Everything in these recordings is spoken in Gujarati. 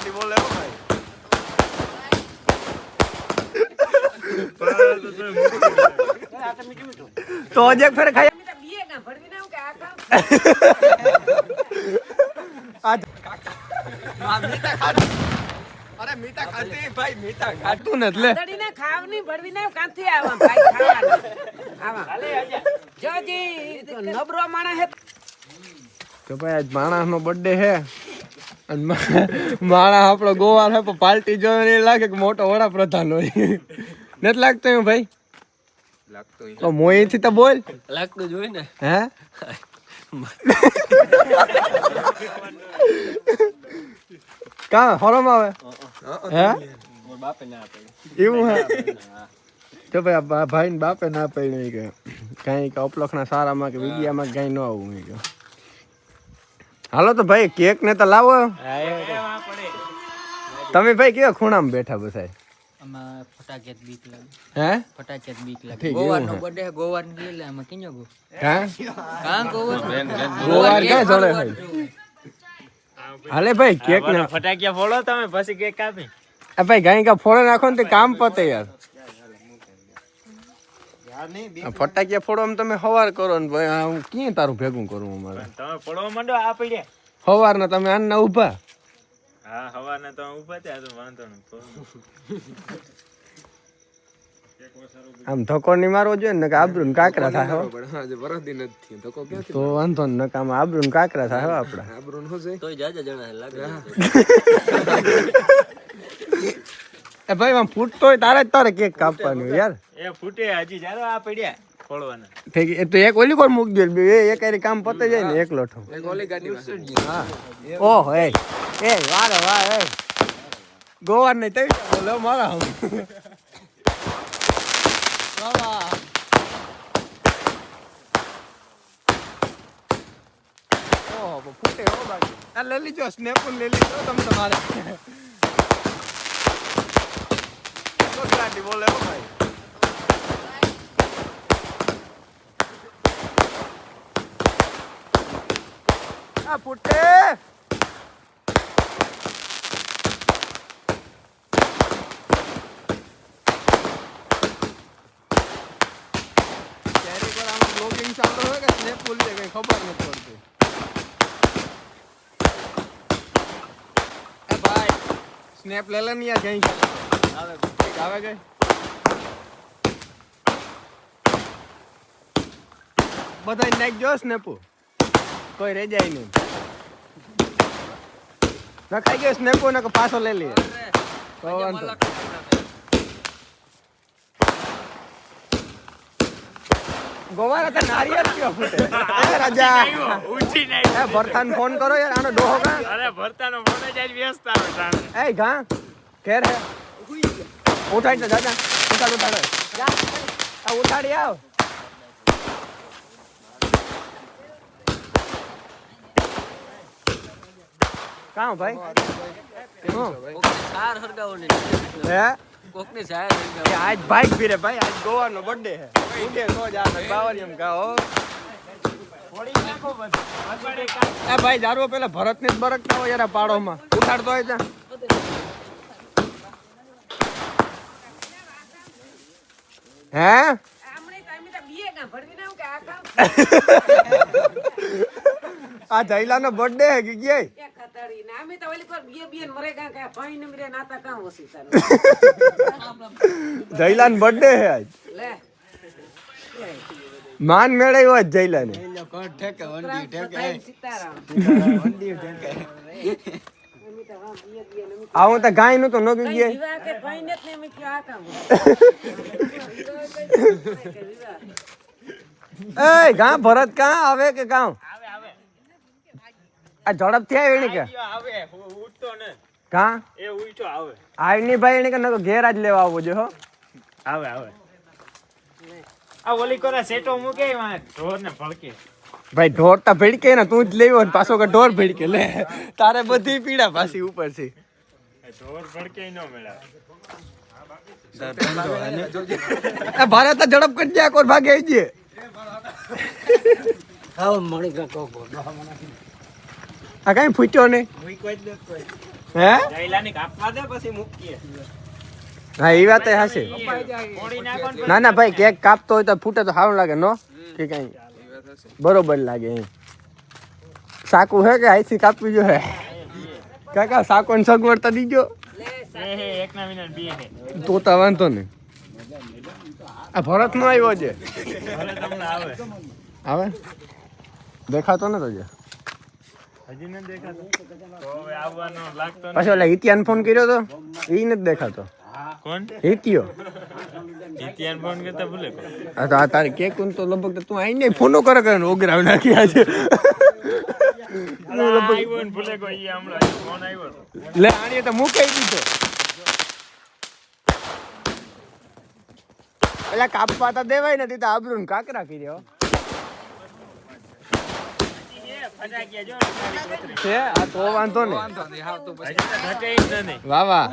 ગાડી બોલે ભાઈ તો એક ફેર ખાઈ અરે મીઠા ખાતી ભાઈ મીઠા ખાતું ને એટલે દડીને ખાવ નહીં ભરવી નાખ કાંથી આવા ભાઈ ખાવાના આવા જોજી નબરો માણસ હે તો ભાઈ આજ માણસ નો બર્થડે હે અને મા- માણસ આપણો ગોવાર હે પણ પાર્ટી જોઈને એ લાગે કે મોટો વડાપ્રધાન હોય. નથી લાગતું એમ ભાઈ? તો થી તો બોલ. લાગતો જ હોય ને. હે? કા હરમ આવે? હે? બાપે ના આપે એવું હે? જો ભાઈ ભાઈ ને બાપે ના પડ્યું કે કાંઈ કે અપલખના સારામાં કે વિડિયામાં કાંઈ ન આવું કે. હાલો તો ભાઈ કેક ને તો લાવો. તમે ભાઈ કેવા ખૂણામાં બેઠા બસાય હાલે ભાઈ કેક ને ફટાકિયા ફોડો તમે પછી કેક કાપી આ ભાઈ ગાય કા ફોડો નાખો ને તે કામ પતે યાર. ફટાકિયા ફોડો તમે હવાર કરો ને હું ક્યાં તારું ભેગું કરું અમારે? તમે ફોડવા માંડો આ પડ્યા હવાર ના તમે આન ના હા તમે તો વાંધો નહીં આમ ધક્કો ની મારવો જોઈએ ને આબરૂ ને કાકરા થાય. તો વાંધો ને નકા આમ આબરૂ ને કાકરા થાય હો આપડા. તોય જાજા જણા લાગે એ ભાઈ આમ ફૂટતો હોય તારે જ તારે કેક કાપવાનું યાર. એ ફૂટે હજી જારો આ પડ્યા ફોડવાના ઠીક એ તો એક ઓલી કોણ મૂકી દે બે એક આરી કામ પતે જાય ને એક લોઠો હા. ઓહો એ એ વારે વાહ એ. ગોવાર નહીં તઈ બોલો મારા બાબા ઓહો ફૂટે હો બાકી. આ લઈ લીજો સ્નેપ લઈ લીજો તમે તમારે ચાલુ હોય કે સ્નેપ ભૂલી કઈ ખબર નથી પડતી એ સ્નેપ લે લે ને યાર કંઈક આવે કઈ બધાય નાખજો સ્નેપો કોઈ રહી જાય નહીં. નખાઈ ગયો સ્નેપો ને પાછો લઈ લઈએ. તો વાંધો નારિયેળ કયો ફૂટે. એ રાજા. ઉઠી નહીં એ ભરતાન ફોન કરો યાર આનો ડોહો કા? અરે ભરતાનો ફોન જ આજ વ્યસ્ત આવે એ ઘા ઘેર હે. ઉઠાડી દાદા. ઉઠાડ ઉઠાડ આ ઉઠાડી આવ. કામ ભાઈ? હું? સાર ને હે? કોક ને સાર એ હરગાવો આજ બાઈક ભીરે ભાઈ. આજ ગોવાનો બર્થડે હે. ઉડે તો જ આ ભાઈ દારૂ પેલા ભરત ને જ બરકતા હોય યાર પાડોમાં. ઉઠાડતો હોય ત્યાં. હે? આમણે તો અમે તો બીએ કાં ભરવી નાખું કે આ જયલા નો બર્થડે હે કે ક્યાંય એ ખતરી. ને અમે તો ઓલી પર બીએ બીએ મરે કાં કે ભાઈ ને મરે નાતા બર્થડે હે આજ. લે. માન મેળવ્યો જ બધાય સીતારામ. આવું તો ગાયનું તો ન ગઈ. એ ગા ભરત કા આવે કે ગામ? આ ઝડપથી આવી કે? આવે ઉઠતો ને કા? એ ઉઠો આવે. આવી ની ભાઈ એને કે નકો ઘેર જ લેવા આવો જો હો. આવે આવે. આ ઓલી કોરા સેટો મૂકે વાં ઢોર ને ભડકે. ભાઈ ઢોર તો ભીડકે ને તું જ લેવો ને પાછો કે ઢોર ભીડકે. લે તારે બધી પીડા પાછી ઉપર છે ઢોર ભડકે ન મેળાવે ભારે તો ઝડપ કરી જાય કોર ભાગે આવી જઈએ. હા મણી કા કોક આ કઈ ફૂટ્યો નહીં? હે? જયલાની કાપવા દે પછી મૂકીએ હા એ વાત હશે ના ના ભાઈ કેક કાપતો હોય તો ફૂટે તો સારું લાગે નો? કે કઈ? બરોબર લાગે એમ. સાકુ હે કે આઈથી કાપવી જો હે? કાકા સાકો ને દીજો. વિના બે હે તો તો વાંધો નહીં. આ ભરત નો આવ્યો છે. આવે? દેખાતો ને તો જે તો પાછો ઓલા હિતિયાન ફોન કર્યો તો? એ નથી દેખાતો. કોણ? હિતિયો ઇતિહાન ફોન કરતા ભૂલે આ તો આ તારે તો લગભગ તો આઈને ફોનો કરે કરે ઓગરાવ નાખી આજે. આવ્યો ભૂલે કોઈ ઈ હમણાં ફોન આવ્યો લે આણીએ તો મૂકાઈ દીધો. એટલે કાપવા તો દેવાય નથી તો આબરૂ ને કાકરા કર્યો ફટાકિયા જો ને તારી કોથળી. છે? આ તો વાંધો ને વાહ વાહ.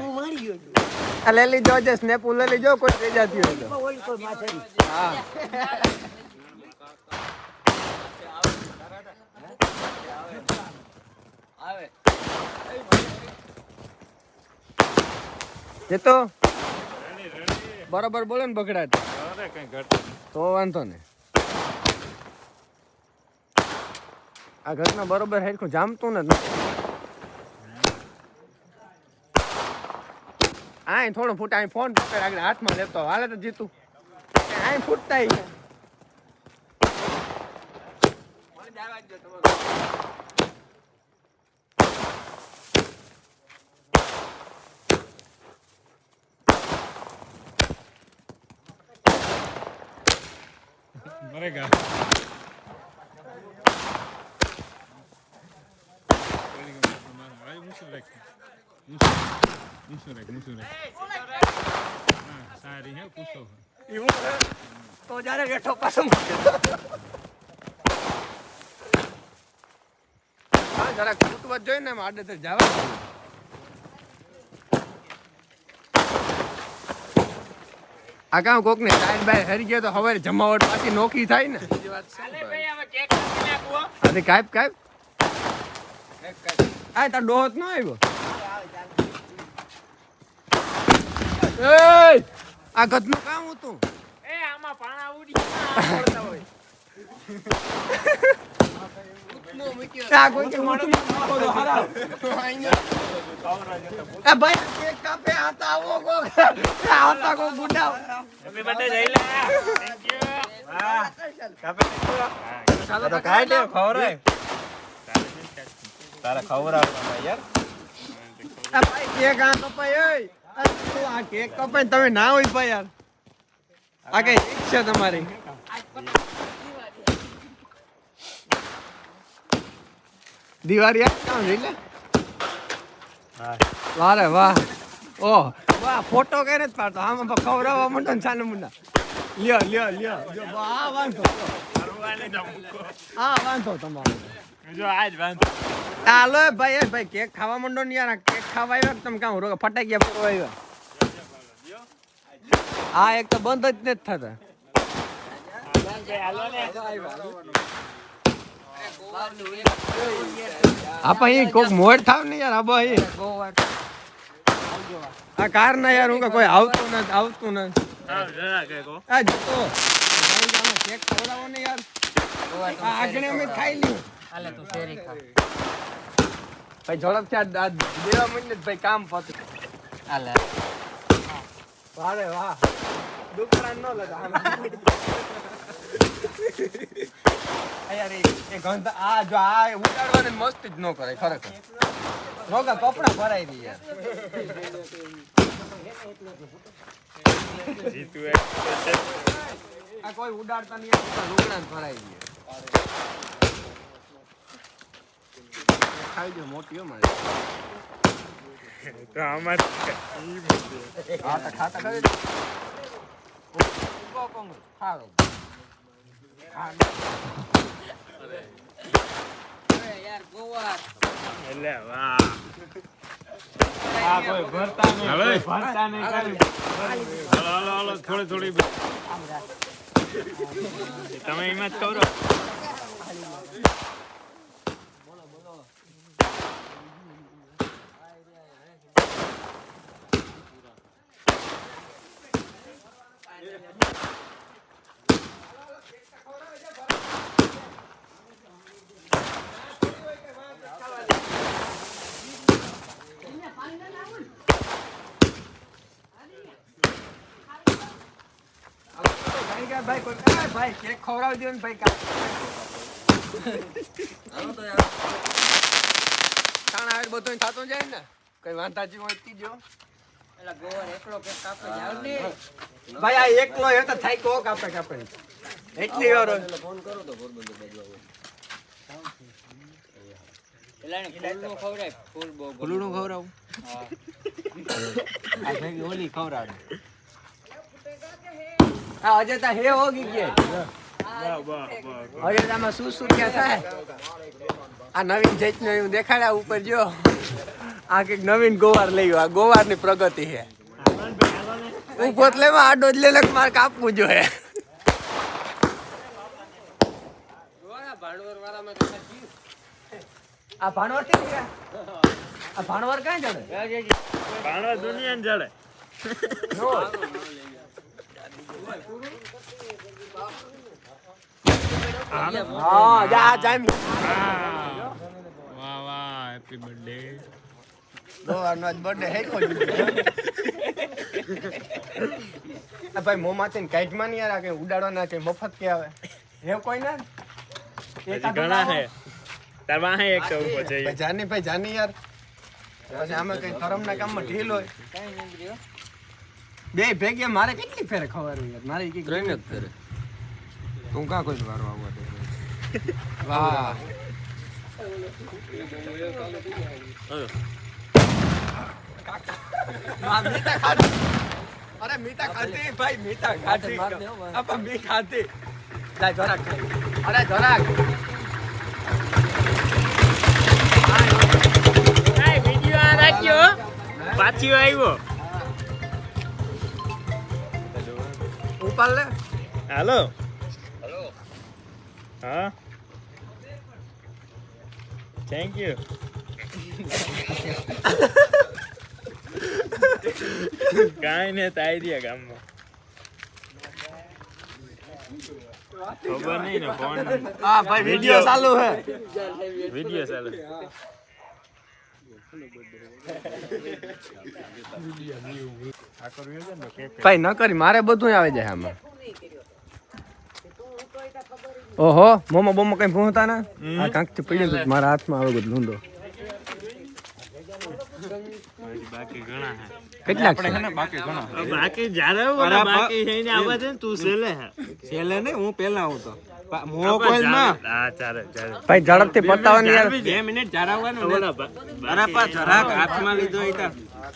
આ લીજો જે સ્નેપ લઈ લીજો, કોઈ થઈ જતી હોય તો. હા. એ તો બરોબર બોલે ને બગડાટ તો. વાંધો ને આ ઘટના બરોબર હેરખું જામતું ને આય થોડું ફૂટ ફોન પકડ આગળ હાથમાં લેતો. હાલે તો જીતું. આય ફૂટતા ય. મરેગા એવું તો જ્યારે બેઠો પાછો હા જરા ફૂટવા જોઈએ ને આડે તો જવા આ કામ કોક ને ટાયર બાયર હરી ગયો તો હવે જમાવટ પાછી નોકી થાય ને. અરે કાપ કાપ આ તાર ડોહત ન આવ્યો? એય! આ ગધનું કામ હતું. એ આમાં પાણા ઉડી ગયા આ કોઈ કે મોટું મોટું તો હરાવ. આ ભાઈ કાપે. આતા આવો તારે યાર. તું આ કેક કપાય તમે ના હોય ભાઈ યાર આ કઈ છે તમારી. દિવાળી આ કામ જોઈ લે વાહ રે વાહ ફોટો કઈ નથી પાડતો આમાં ખવડાવવા માંડો ને છાના મુંડા લ્યો લ્યો લ્યો જો વાંધો હા વાંધો તમારો જો આજ હાલો ભાઈ એ ભાઈ કેક ખાવા માંડો ને યાર કેક ખાવા આવ્યો તમે કામ રોગ ફટાક્યા પૂરો આવ્યો. આ એક તો બંધ જ નથી થતા. આપણે આપા અહીં કોક મોડ થાવ ને યાર આ ભાઈ. આ કાર ના યાર હું કોઈ આવતું નથી આવતું નથી. આ જતો કેક ખવડાવો ને યાર. આગળ અમે ખાઈ લ્યું ભાઈ ઝડપથી આ આ દેવા મને જ ભાઈ કામ પતું. વાહ વારે વાહ. દુકાન નો લગા આ યાર એ એ ગંધ આ જો આ ઉડાડવાને મસ્ત જ ન કરે ખરેખર. રોગા કપડા ભરાઈ દી યાર. જીતુ આ કોઈ ઉડાડતા નહીં લુગડા ભરાઈ દે. ખાઈ જો મોટી હો તો આમાં ઈ મૂકે હા તો ખાતા કરી દે ખારો. એટલે વાહ. આ કોઈ ભરતા નહીં કોઈ ભરતા નહીં કરી હાલો હાલો હાલો થોડી થોડી. તમે એમાં જ કરો. ભાઈ કોઈ ભાઈ કેક ખવડાવી દો ને ભાઈ હાલો તો યાર ખાણા આવે બધો થતો જાય ને, કઈ વાંધાજી હોય જો ભાઈ આ એકલો એ તો થાય કો કાપે કાપે. એટલી વાર ફોન કરો તો પોરબંદર બાજુ આવો. પેલા ને ફૂલનું ખવડાય. ફૂલ બહુ ફૂલનું ખવડાવું? ઓલી ખવડાવે. આ અજતા હે હોગી કે. અજતામાં શું શું ક્યાં થાય? આ નવીન જૈત એવું દેખાડ્યા ઉપર જો. આ કંઈક નવીન ગોવાર લઈ આ ગોવારની પ્રગતિ છે. હું પોતલેમાં આડો જ લેલક માર કાપવું જોઈએ. આ ભાણવર કેમ આ ભાણવર ક્યાં જડે? ભાણવર દુનિયા જડે. હા જા જામી. વાહ વાહ હેપી બર્થડે ગોવાનો આજ બર્થડે હે કોઈ આ ભાઈ મોંમાંથી ને કાઢમાં નહીં યાર આ કઈ ઉડાડવાના છે મફત કે આવે? હે કોઈ ના? હજી ઘણા હે. તાર વાહે એક તો ઊભો છે ભાઈ જાની ભાઈ જાની યાર. પછી આમાં કઈ ધરમના કામમાં ઢીલ હોય. બે ભેગી મારે કેટલી ફેરે ખબર યાર? મારે એક ત્રણ જ ફેરે. તું કાં કોઈ વારો આવવા દે? વાહ. મીઠા ખાધી. અરે મીઠા ખાધી. ભાઈ મીઠા ખાધી. માર દે હો ભાઈ. આપા મી ખાધી. જા જરાક ખાઈ. અરે જરાક. કાંઈ વીડિયો આ રાખ્યો પાછી આવ્યો. ઉપાડ લે. હાલો. હા. થેન્ક યુ કાંઈ ને તાઈ દે ગામમાં. ખબર નહીં ને ફોન. હા ભાઈ વિડિયો ચાલુ હે વિડિયો ચાલુ. ભાઈ ન કરી મારે બધું આવે જાય આમાં. ઓહો મોમો બોમો કઈ ભૂંતા ના? આ કાંકથી પડી મારા હાથમાં આવે બધું બાકી ઘણા હે કેટલાક છે? બાકી જ્યારે આવું ને બાકી છે ને આવા છે ને તું સેલે હે. છેલ્લે નહીં હું પેલા આવું તો. આપણે કોઈ માં. હા ચાલે ચાલે. ભાઈ ઝડપથી પતાવવાની યાર. 2 મિનિટ જરાવવાનું ને. ઓલા બા- અરે પા જરાક હાથમાં લીધો ઈ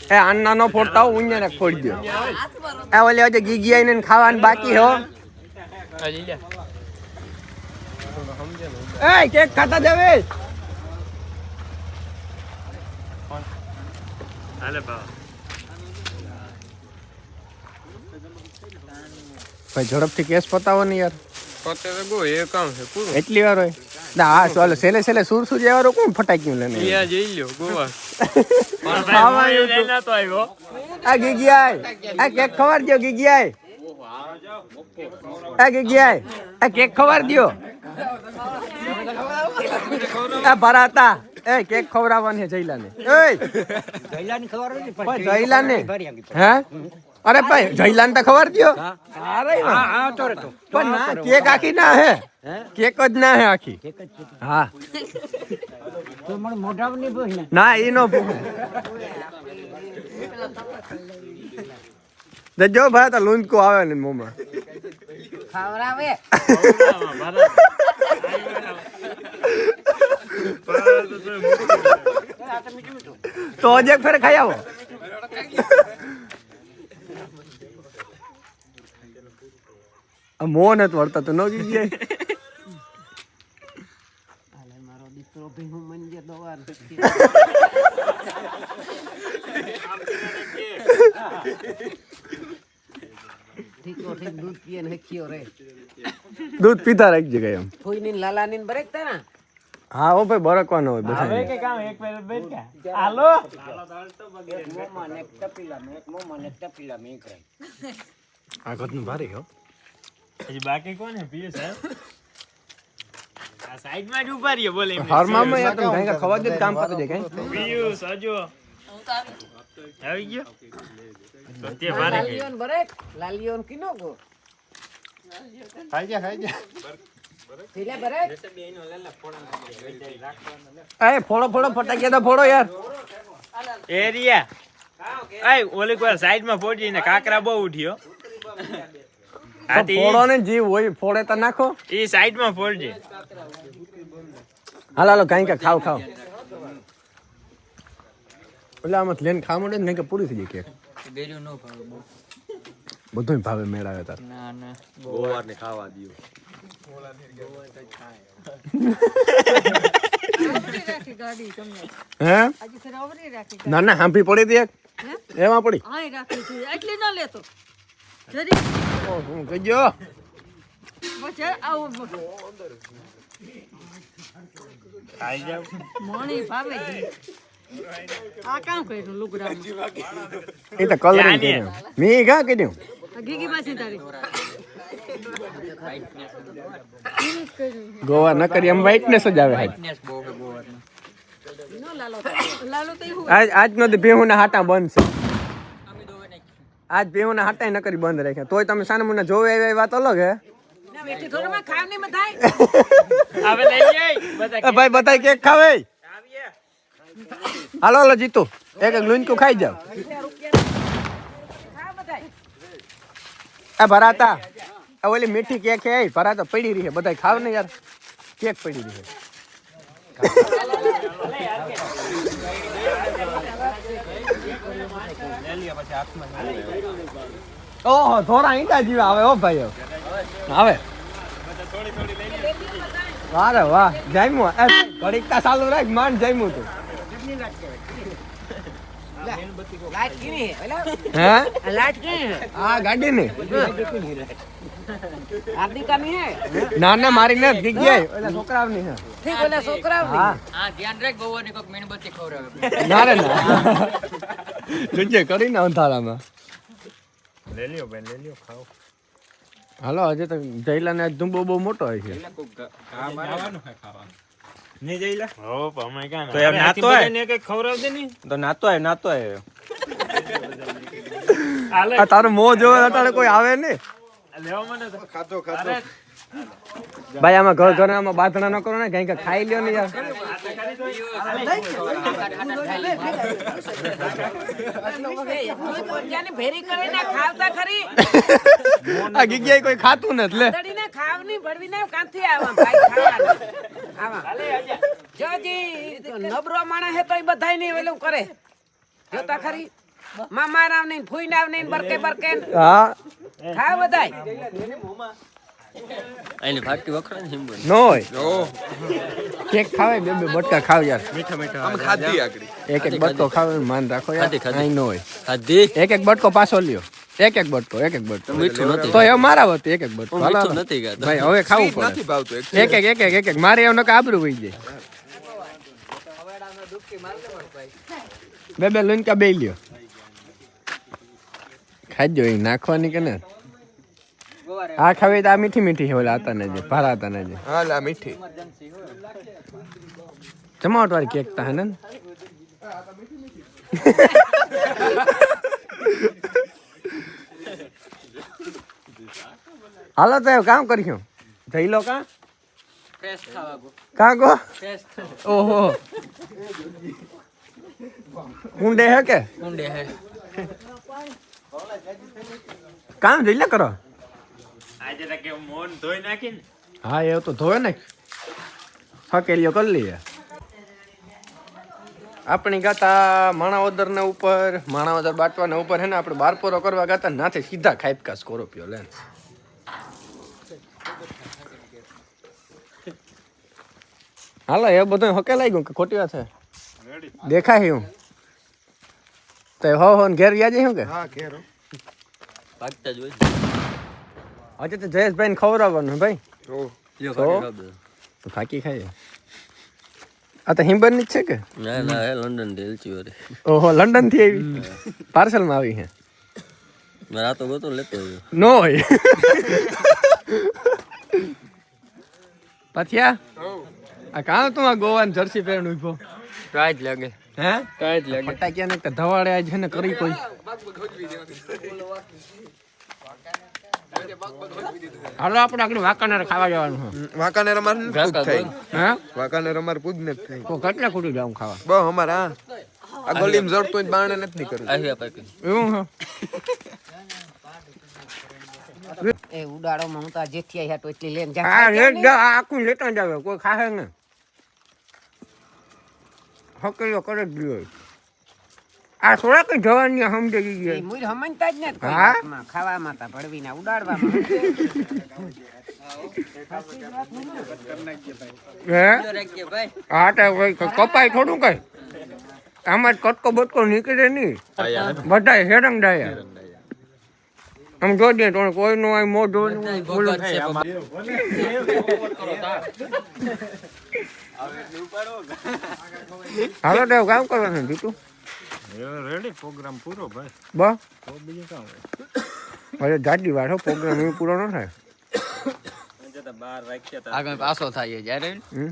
એ આના નો ફોડતા ને ફોડી દો એ ઓલી આજે ગીગી આઈને ને ખાવાનું બાકી હો. એ કેક ખાતા જવે. હાલે બા. ભાઈ ઝડપથી કેસ પતાવો ને યાર. પતે બહુ એ કામ છે પૂરું. એટલી વાર હોય. ના હા ચાલો સેલે સેલે સુર સુર જેવાળો કોણ ફટાક્યું લઈને. ત્યાં જઈ લ્યો ગોવા. ખાવા આવ્યું લઈને તો આવ્યો. આ ગીગીયાય આ કેક ખવાર દ્યો ગીગીયાય આ ગીગીયાય આ કેક ખવાર દ્યો. આ ભરાતા. એ કેક ખવડાવવાની છે જયલાને. એ જયલાની ખબર નથી જયલાને હે? અરે ભાઈ જયલાને તો ખબર દ્યો અરે વાહ. હા તો રે તો પણ ના કેક આખી ના હે. કેક જ ના હે આખી. હા. તો મને મોઢામાં નહીં પૂછ ને? ના એ નો પૂછે જો ભાઈ તો લૂંદકો આવે ને મોમાં. ખવડાવે. તો હજી એક ફેર ખાઈ આવો. મોં નથી વળતા તો ન મારો દીકરો ઠીક દૂધ પીતા રાખજે કઈ એમ. ફૂઈની લાલાની બરેક તા ને હા હો ભાઈ બરકવાનો હોય બધા કે કામ એક પેર બેઠ હાલો. એક મોમાં ને એક ટપીલામાં એક મોમાં ને એક ટપીલામાં એક આ ઘરનું ભારે હો. હજી બાકી કોને પીએ સાહેબ આ સાઈડમાં જ ઊભા રહીએ બોલે એમ હરમામાં યાર તમે ભાઈ ખવા દે કામ પતી જાય કઈ? પીયું સજો આવી ગયો? તો તે ભારે લાલિયોન બરેક લાલિયોન કિનો ગો? ખાઈ જા ખાઈ જા. ઢીલે ભરે એ ફોડો ફોડો ફટાકિયા તો ફોડો યાર. એરિયા ઓલી કોઈ સાઈડમાં ફોડી ને કાકરા બહુ ઉઠ્યો. ફોડો ને જીવ હોય ફોડે તો નાખો. એ સાઈડમાં ફોડજે. હાલો હાલો કાંઈ ખાવ ખાવ. એટલે આમાં લઈને ખાવા મળે ને કે પૂરી થઈ જાય કેક. બેર્યું ન ભાવે બધું ભાવે મેળાવે તાર. ના ના. ગોવારને ખાવા દયો. અવરી રાખી ગાડી તમને હે? આજે ફેર અવરી રાખી ના ના હાંભી પડી હતી એક? એમાં પડી? એટલી ન લેતો. જરી ઓ, હું કહી ગયો બસ આવું ખાઈ જાવ મોણી ભાવે આ કામ કર્યું લુગડા એ તો કલર કર્યું મેં ક્યાં કર્યું ગીગી માસી તારી ગોવા ન કરી એમ વ્હાઈટનેસ જ આવે હાજ ફિટનેસ બહુ ગોવારની નો લાલો લાલો તો એવું આજ આજ નો ભેહું ના હાટા બંધ છે આજ ભેવના ના હાટા ન કરી બંધ રાખ્યા. તોય તમે સાને મને જોવે એવી વાત અલગ હે? ના વેઠી થોડું ખાવ નહીં બધાય. હવે લઈ જાય બધા એ ભાઈ બધાય કેક ખાવે? હાલો હાલો જીતુ. એક એક લુંચકું ખાઈ જાવ એ આ ભરાતા. એ ઓલી મીઠી કેક હે ભરાતા પડી રહી છે. બધાય ખાવ ને યાર. કેક પડી રહી છે. ઓહો થોડા ઈંડા જેવા આવે ઓ ભાઈઓ. આવે. વારે વાહ જામ્યું. એ ઘડીક તા ચાલુ રાખ માંડ જામ્યું તું. ની ના મારી ને જગ્યાએ ઓલા છોકરાઓની હે. ઠીક ઓલા છોકરા હા. હા ધ્યાન રાખ ગોવાની કોઈક મીણબત્તી ખવડાવે. ના રે ના. જોજે કરીને અંધારામાં લઈ લ્યો બેન લઈ લ્યો ખાઓ હાલો હજે તો જયલા ને ધુંબો બહુ મોટો હોય છે જઈલા તારો મોં જોવે અત્યારે કોઈ આવે ને લેવા ખાતો ભાઈ આમાં ઘર ઘર આમાં બાથણા ન કરો ને કઈ કઈ ખાઈ લ્યો ને યાર પોતાની ભેરી કરીને ખાવતા ખરી. આ જગ્યાએ કોઈ ખાતું નથી લે. ખાવની ભરવીને કાંથી આવા? ભાઈ ખાવાના. આવા. જોજી નબરો માણસ હે તોય બધાય નહીં વેલું કરે. જોતા ખરી? મામા રાવ નહીં ફૂઈ નાવ નહીં બરકે બરકે. હા. ખાવ બધાય. એની ફાટી વખરા ને હિંબુ ન કેક ખાવે બે બે બટકા ખાવ યાર. મીઠા મીઠા. આમ ખાધી આગળ. એક એક બટકો ખાવ માન રાખો યાર. ખાધી, ખાધી. અહીં ન હોય ખાધી. એક એક બટકો પાછો લ્યો. એક એક બટકો એક એક બટકો. મીઠું નથી તો એ મારા વતી એક એક બટકો. મીઠું નથી. ભાઈ હવે ખાવું પડે. નથી ભાવતું એક એક એક એક એક એક મારે એવું નકા આબરું જાય. બે બે કા બે લ્યો ખાજો એ નાખવાની કે ને? આ ખાવી તો આ મીઠી મીઠી છે ઓલા હતા ને જે ભારા હતા ને જે. હા લા મીઠી. જમાવટ વાળી કેક તા હે ને? હાલો તો એવું કામ કર્યું જઈ લો કા? ફ્રેશ ખાવા ગો. કા ગો? ફ્રેશ ઓહો. ઊંડે હે કે? ઊંડે હે. કામ જઈ લે કરો? આજે તો મોન ધોઈ નાખી ને? હા એ તો ધોવે ને. હકેલીઓ કરી લઈએ. આપણી ગાતા માણાવદર ને ઉપર માણાવદર બાટવાના ઉપર હે ને આપણે બારપોરો કરવા ગાતા નાથે સીધા ખાઈપકા સ્કોરોપિયો લે હાલો એ બધું હકેલાઈ ગયું કે ખોટી વાત છે? દેખાય હું. તો હો હો ને ઘેર ગયા શું કે? હા ઘેર ભાગતા જ હોય આજે તો જયેશભાઈ ને ખવડાવવાનું ભાઈ. તો ફાકી ખાઈએ. આ તો હિંબરની જ છે કે? ના ના એ લંડનથી એલચી વરે ઓહો લંડનથી આવી? પાર્સલમાં આવી હે? મારે તો ગોતો લેતો આવ્યો. નો હોય. પથિયા આ કાં તું આ ગોવાન જર્સી પહેરીને ઊભો જ લાગે. હે? કાંઈ જ લાગે. ફટાકિયા ને ધવાડે આજ છે ને કરી કોઈ. હાલો આપણે આગળ વાંકાનેર ખાવા જવાનું છે. વાંકાનેર અમારે પૂજ થઈ હે? વાંકાનેર અમારે પૂજ નથી થઈ તો કેટલે ખોટી જાઉં ખાવા. બહુ અમારે હા. આ ગલીમ જડતો તો નથી નીકળવું. આવ્યા પાકી એવું છે એ ઉડાડો માં હું તો જેથી આયા હેઠ એટલી લઈને જા આ રેટ જા આ આખું લેતા જ આવે કોઈ ખાશે ને હકલો કરે જ ગયો આ થોડા કઈ જવાની સમજે એ ગયા મુઈ સમજતા જ ને હા? ખાવામાં તા ઉડાડવામાં હે? હા? તો કપાય થોડું કઈ. આમાં જ કટકો બટકો નીકળે નહીં. બધા હેરંગ ડાયા આમ જોજે તો કોઈનું આ મોઢું બોલું હાલો દેવ કામ કરવાનું દીતું રેડી પ્રોગ્રામ પૂરો ભાઈ. બસ તો બીજું કામ હોય. જાડી વાર પ્રોગ્રામ એ પૂરો ન થાય. આગળ પાછો થાય જ્યારે? હમ?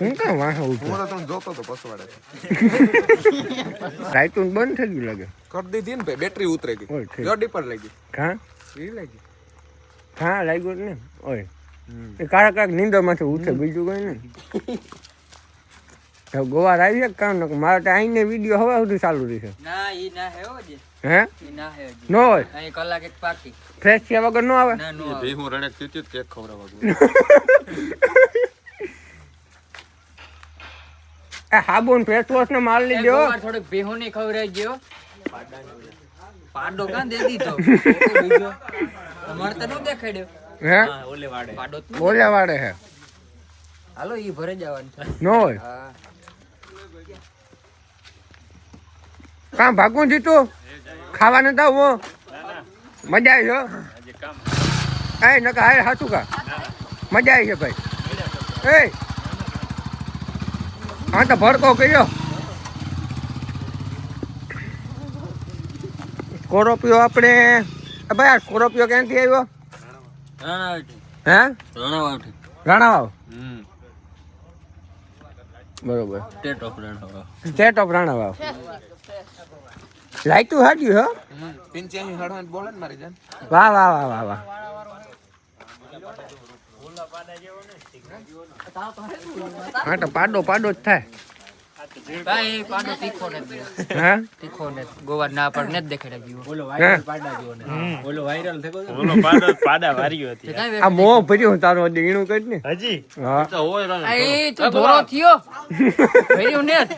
હું કામ વાંહે હું તો તમને જોતો તો પસવાડે બંધ થઈ ગયું લાગે. કરી દીધી ને ભાઈ બેટરી ઉતરે ગઈ. ઓય ઠીક. જો ડીપર લાગી હા લાગી હા લાગ્યું ને ઓય. એ કાળા કાળા નીંદરમાંથી ઉઠે બીજું કઈ નહીં. હવે ગોવાર આવી છે કામ ન મારા તો આઈને વીડિયો હવે સુધી ચાલુ રહેશે. ના ઈ ના હે હો હે? ઈ ના હે હજી. ન હોય? અહીં કલાક એક પાકી ફ્રેશ છે વગર નો આવે? ના નો. હું રણેક તીતી કેક ખવડાવવા આ સાબુન ફેસ વોશ ને માલ લઈ લીધો થોડીક થોડોકની નહીં ખવડાવી ગયો પાડો કાં દે દીધો. તમારે તો નો દેખાડ્યો. હે? પાડો ઓલે વાડે હે. હાલો ઈ ભરે જવાનું નો હોય? હા. કામ ભાગવું જીતું ખાવાનું તો હું. મજા આવી હો. એ નકા હાય હાચું કા? મજા આવી છે ભાઈ. એ હા તો ભડકો કર્યો. સ્કોરોપિયો આપણે ભાઈ આ સ્કોરોપિયો ક્યાંથી આવ્યો? હે? રણાવટી રાણાવાવ. બરોબર. State of Ranavav. State of Ranavav. લાઈટું હાડ્યું હો. પિંચ્યાસી હળવદ બોલે ને મારી જાન વાહ વાહ વાહ વાહ વાહ. હા તો પાડો પાડો જ થાય. ભાઈ પાડો તીખો નથી હા? તીખો નથી ગોવાર ના પર ને જ દેખાડ્યો હે? ઓલો પાડા પાડા વાર્યો હતી. આ મો ભર્યું તારો દીણું કઈ ને? હજી? હા. એ તો ધોરો થયો. ભર્યું ને જ.